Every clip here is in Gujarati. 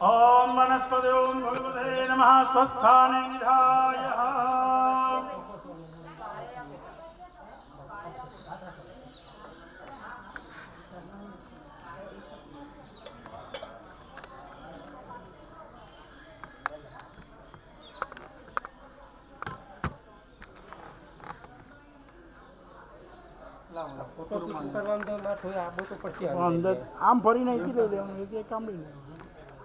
ઓમ વનસ્પતિ ઓમ ભગવતે નમઃ સ્વસ્થાને નિધાય ફોટો શૂટ કરવાનું તો ના થોડી આબુ તો પડશે અંદર આમ ફરીને અહીંથી લઈ લેવાનું એક એક કામ લઈ લેવાનું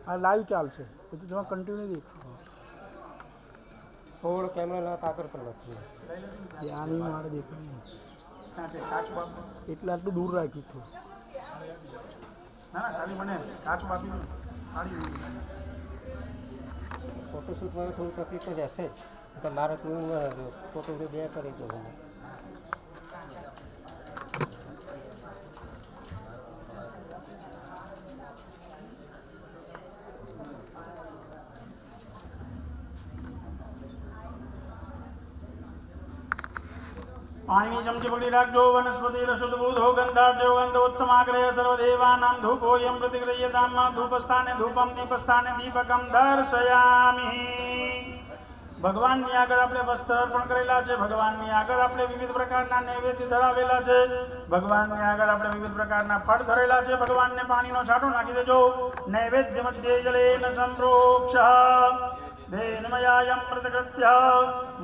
આ લાઈવ ચાલશે. પછી તમે કન્ટિન્યુ દેખો થોડો કેમેરા ના કાકર પર નથી. ધ્યાન મારે દેખાય એટલે આટલું દૂર રાખ્યું હતું. ના ખાલી મને કાચ બાપી કાઢી ફોટો થોડી તકલીફ તો રહેશે જ. તો મારે કોઈ ફોટો બે કરી દો પાણીની ચમચી પકડી રાખજો વનસ્પતિ રસુદ બુધો ગંધાઢ્યો ગંધ ઉત્તમાગ્રહ સર્વદેવાનાં ધૂપોયમ પ્રતિગૃહ્યતામાં ધૂપસ્થાને ધૂપમ દીપસ્થાને દીપકમ દર્શયામિ ભગવાનની આગળ આપણે વસ્ત્ર અર્પણ કરેલા છે, ભગવાનની આગળ આપણે વિવિધ પ્રકારના નૈવેદ્ય ધરાવેલા છે, ભગવાનની આગળ આપણે વિવિધ પ્રકારના ફળ ધરેલા છે, ભગવાનને પાણીનો છાંટો નાખી દેજો. નૈવેદ્ય મધ્યે જલેન સંપ્રોક્ષ. धेनमयायमृतकृत्य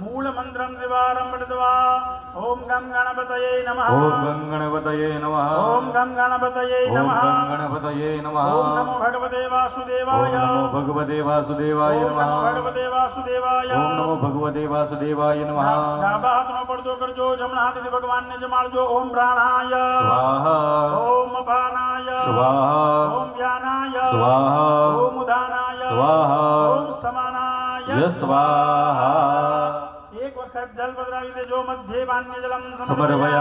मूलमन्त्रं द्विवारं पठित्वा ॐ गं गणपतये नमः ઓમ ગંગ ગણપતયે નમઃ ॐ गं गणपतये ઓમ नमः ગંગ ગણપતયે નમઃ ॐ नमो भगवते ઓમ वासुदेवाय નમો ભગવતે વાસુદેવાય ॐ नमो નમઃ भगवते वासुदेवाय ઓમ નમો ભગવતે વાસુદેવાય નમઃ ડાબા હાથનો પડદો કરજો જમણા હાથેથી ભગવાનને જમાડજો ઓમ પ્રાણાય સ્વાહા ઓમ અપાનાય સ્વાહા ઓમ વ્યાનાય સ્વાહા ઓમ ઉદાનાય સ્વાહા ઓમ સમાનાય ય સ્વાહા એક વખત જલ પધરાવી દેજો મધ્યે પાન્ય જલમ સમર્પયા